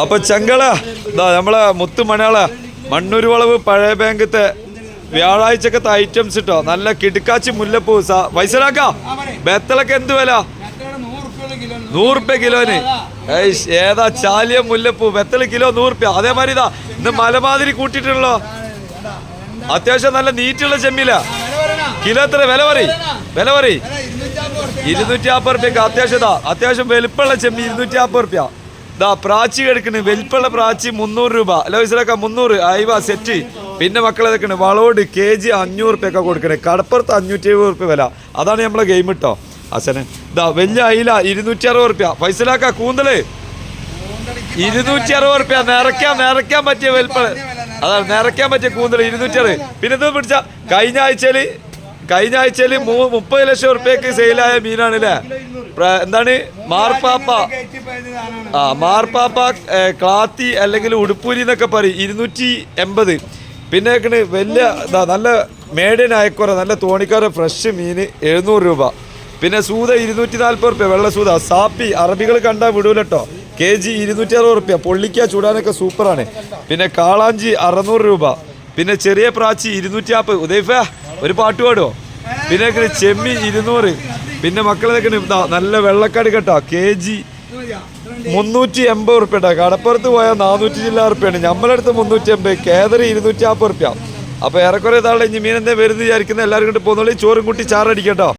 അപ്പൊ ചെങ്കള ഇതാ നമ്മളെ മുത്തു മണയാള മണ്ണൂർ വളവ് പഴയ ബാങ്കത്തെ വ്യാഴാഴ്ചക്കത്തെ ഐറ്റംസ് ഇട്ടോ. നല്ല കിടുക്കാച്ചി മുല്ലപ്പൂ സ- ബെത്തലൊക്കെ എന്ത് വില? നൂറുപ്യ കിലോന്. ഏതാ ചാലിയ മുല്ലപ്പൂ? ബത്തല കിലോ നൂറുപ്യ. അതേമാതിരി ഇതാ ഇന്ന് മലമാതിരി കൂട്ടിയിട്ടുള്ളോ? അത്യാവശ്യം നല്ല നീറ്റുള്ള ചെമ്മീല. കിലോ എത്ര? വില പറയും. വില പറയും. ഇരുന്നൂറ്റി നാൽപ്പത് റുപ്യക്ക് അത്യാവശ്യം അത്യാവശ്യം വലുപ്പമുള്ള ചെമ്മി ഇരുന്നൂറ്റി നാൽപ്പത് റുപ്യ. ഇതാ പ്രാച്ചി കിടക്കണ് വെൽപ്പള്ള പ്രാച്ചി മുന്നൂറ് രൂപ. അല്ല വയസ്സിലൊക്കെ മുന്നൂറ്. അയവ സെറ്റ്. പിന്നെ മക്കളെ ഇതൊക്കെ വളോട് കെ ജി അഞ്ഞൂറ് റുപ്യൊക്കെ കൊടുക്കണേ. കടപ്പുറത്ത് അഞ്ഞൂറ്റി എഴുപത് റുപ്യ വില. അതാണ് നമ്മളെ ഗെയിം ഇട്ടോ അച്ഛന് ഇതാ വലിയ അയില ഇരുന്നൂറ്റി അറുപത് റുപ്യ. പൈസലാക്ക കൂന്തൽ ഇരുന്നൂറ്റി അറുപത് റുപ്യ. നിറയ്ക്കാൻ നിറയ്ക്കാൻ പറ്റിയ വലിപ്പ അതാണ് നിറയ്ക്കാൻ പറ്റിയ കൂന്തൽ ഇരുന്നൂറ്റി അറുപത് പിന്നെ ഇത് പിടിച്ച കഴിഞ്ഞ ആഴ്ചയിൽ കഴിഞ്ഞ ആഴ്ചയിൽ മൂ- മുപ്പത് ലക്ഷം റുപ്യക്ക് സെയിലായ മീനാണ് അല്ലേ എന്താണ്? മാർപ്പാപ്പ. ആ മാർപ്പാപ്പ ക്ലാത്തി അല്ലെങ്കിൽ ഉടുപ്പൂരി എന്നൊക്കെ പറയും. ഇരുന്നൂറ്റി എൺപത്. പിന്നെ വലിയ നല്ല മേടിയൻ അയക്കുറ നല്ല തോണിക്കാര ഫ്രഷ് മീൻ എഴുന്നൂറ് രൂപ. പിന്നെ സൂത ഇരുന്നൂറ്റി നാൽപ്പത് റുപ്യ വെള്ള സൂത സാപ്പി അറബികൾ കണ്ടാൽ വിടൂലട്ടോ. കെ ജി ഇരുന്നൂറ്റി അറുപത് റുപ്യ പൊള്ളിക്ക ചൂടാനൊക്കെ സൂപ്പറാണ്. പിന്നെ കാളാഞ്ചി അറുന്നൂറ് രൂപ. പിന്നെ ചെറിയ പ്രാച്ചി ഇരുന്നൂറ്റി നാൽപ്പത് ഉദയഫ ഒരു പാട്ട് പാടുമോ പിന്നെ ചെമ്മി ഇരുന്നൂറ്. പിന്നെ മക്കളെ നല്ല വെള്ളക്കാട് കേട്ടോ. കെ ജി മുന്നൂറ്റി എൺപത് ഉറുപ്പ്യ കടപ്പുറത്ത് പോയാൽ നാനൂറ്റി ജില്ലാ റുപ്യാണ് നമ്മളടുത്ത് മുന്നൂറ്റി എൺപത് കേദറി ഇരുന്നൂറ്റി നാൽപ്പത് റുപ്യ അപ്പൊ ഏറെക്കുറെ ഇതാളുടെ ഇനി മീൻ എന്താ വരുന്നത് വിചാരിക്കുന്ന എല്ലാവരും കൊണ്ട് പോകുന്നുള്ളൂ ചോറും കൂട്ടി ചാറടിക്കട്ടോ.